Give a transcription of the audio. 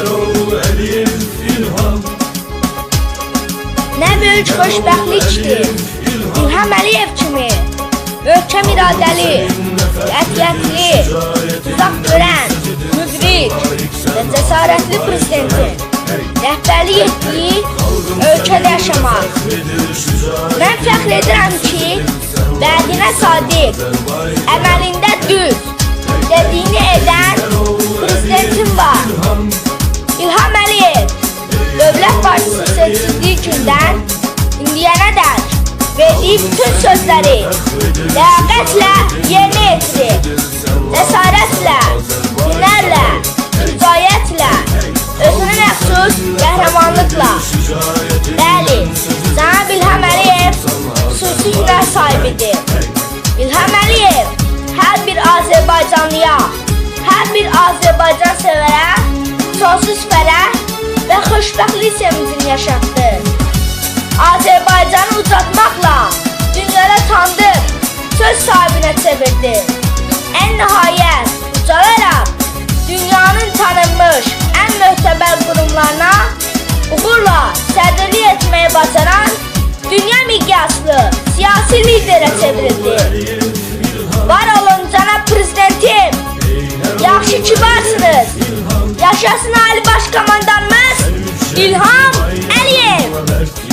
Heydəroğlu Əliyev İlham Nə böyük xoşbəxtlikdir. İlham Əliyev kimi möhkəm iradəli, qətiyyətli, uzaq görən, müdrik və cəsarətli prezidentin rəhbərlik etdiyi ölkədə yaşamaq. Mən fəxr edirəm ki, vədinə sadiq, seçildiği gündən indiyənədək verdiyi bütün sözləri ləyaqətlə yerinə yetirib. Cəsarətlə, hünərlə, şücaətlə, özünə məxsus qəhrəmanlıqla. Bəli, cənab İlham Əliyev xüsusi hünər sahibidir. İlham Əliyev hər bir Azərbaycanlıya, hər bir Azərbaycan sevərə sonsuz fərəh və xoşbəxtlik sevincini yaşatdı. Azərbaycanı ucaltmaqla dünyada tanıdıq, söz sahibinə çevirdi. En nihayət ucalaraq dünyanın tanınmış en möhtəbər qurumlarına uğurla sədrlik etməyi bacaran dünya miqyaslı siyasi liderə çevrildi. Var olun cənab prezidentim. Yaxşı ki varsınız. Yaşasın Ali Başkomandanımız İlham Əliyev.